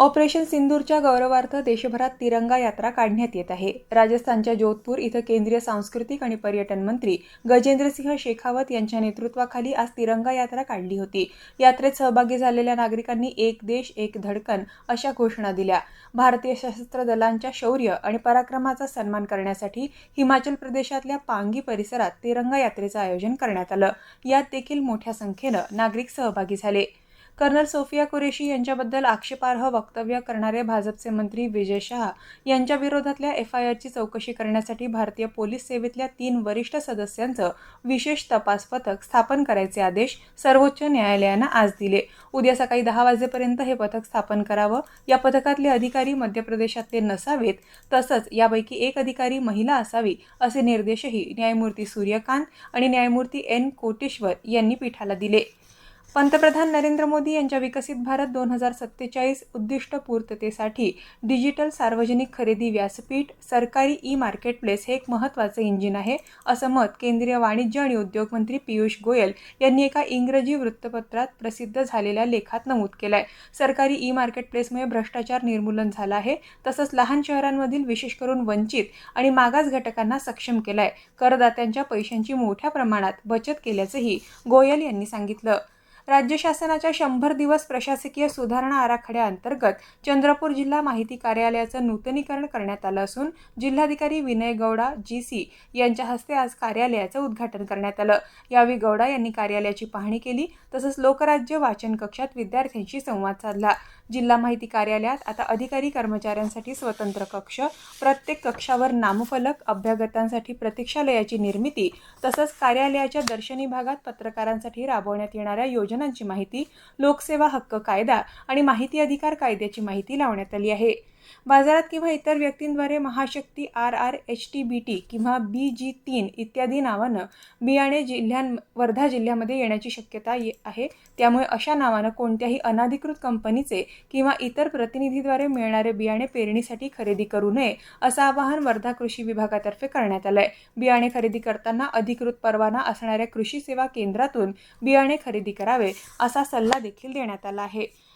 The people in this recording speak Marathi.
ऑपरेशन सिंदूरच्या गौरवार्थ देशभरात तिरंगा यात्रा काढण्यात येत आहे. राजस्थानच्या जोधपूर इथं केंद्रीय सांस्कृतिक आणि पर्यटन मंत्री गजेंद्रसिंह शेखावत यांच्या नेतृत्वाखाली आज तिरंगा यात्रा काढली होती. यात्रेत सहभागी झालेल्या नागरिकांनी एक देश एक धडकन अशा घोषणा दिल्या. भारतीय सशस्त्र दलांच्या शौर्य आणि पराक्रमाचा सन्मान करण्यासाठी हिमाचल प्रदेशातल्या पांगी परिसरात तिरंगा यात्रेचं आयोजन करण्यात आलं. यात देखील मोठ्या संख्येनं नागरिक सहभागी झाले. कर्नल सोफिया कुरेशी यांच्याबद्दल आक्षेपार्ह वक्तव्य करणारे भाजपचे मंत्री विजय शहा यांच्या विरोधातल्या एफ आय आरची चौकशी करण्यासाठी भारतीय पोलीस सेवेतल्या तीन वरिष्ठ सदस्यांचं विशेष तपास पथक स्थापन करायचे आदेश सर्वोच्च न्यायालयानं आज दिले. उद्या सकाळी दहा वाजेपर्यंत हे पथक स्थापन करावं. या पथकातले अधिकारी मध्य प्रदेशातले नसावेत. तसंच यापैकी एक अधिकारी महिला असावी असे निर्देशही न्यायमूर्ती सूर्यकांत आणि न्यायमूर्ती एन कोटेश्वर यांनी पीठाला दिले. पंतप्रधान नरेंद्र मोदी यांच्या विकसित भारत दोन हजार सत्तेचाळीस उद्दिष्ट पूर्ततेसाठी डिजिटल सार्वजनिक खरेदी व्यासपीठ सरकारी ई मार्केटप्लेस हे एक महत्त्वाचं इंजिन आहे असं मत केंद्रीय वाणिज्य आणि उद्योग मंत्री पियुष गोयल यांनी एका इंग्रजी वृत्तपत्रात प्रसिद्ध झालेल्या लेखात नमूद केलं आहे सरकारी ई मार्केटप्लेसमुळे भ्रष्टाचार निर्मूलन झाला आहे तसंच लहान शहरांमधील विशेष करून वंचित आणि मागास घटकांना सक्षम केलं आहे करदात्यांच्या पैशांची मोठ्या प्रमाणात बचत केल्याचंही गोयल यांनी सांगितलं. राज्य शासनाच्या शंभर दिवस प्रशासकीय सुधारणा आराखड्याअंतर्गत चंद्रपूर जिल्हा माहिती कार्यालयाचं नूतनीकरण करण्यात आलं असून जिल्हाधिकारी विनय गौडा जी सी यांच्या हस्ते आज कार्यालयाचं उद्घाटन करण्यात आलं. यावेळी गौडा यांनी कार्यालयाची पाहणी केली तसंच लोकराज्य वाचन कक्षात विद्यार्थ्यांशी संवाद साधला. जिल्हा माहिती कार्यालयात आता अधिकारी कर्मचाऱ्यांसाठी स्वतंत्र कक्ष प्रत्येक कक्षावर नामफलक अभ्यागतांसाठी प्रतीक्षालयाची निर्मिती तसंच कार्यालयाच्या दर्शनी भागात पत्रकारांसाठी राबवण्यात येणाऱ्या योजना योजनांची माहिती लोकसेवा हक्क कायदा आणि माहिती अधिकार कायद्याची माहिती लावण्यात आली आहे. बाजारात किंवा इतर व्यक्तींद्वारे महाशक्ती R R H T B T किंवा बी जी तीन इत्यादी नावानं बियाणे जिल्ह्यां वर्धा जिल्ह्यामध्ये येण्याची शक्यता ये आहे. त्यामुळे अशा नावानं कोणत्याही अनाधिकृत कंपनीचे किंवा इतर प्रतिनिधीद्वारे मिळणारे बियाणे पेरणीसाठी खरेदी करू नये असं आवाहन वर्धा कृषी विभागातर्फे करण्यात आलं आहे बियाणे खरेदी करताना अधिकृत परवाना असणाऱ्या कृषी सेवा केंद्रातून बियाणे खरेदी करावे असा सल्ला देखील देण्यात आला आहे.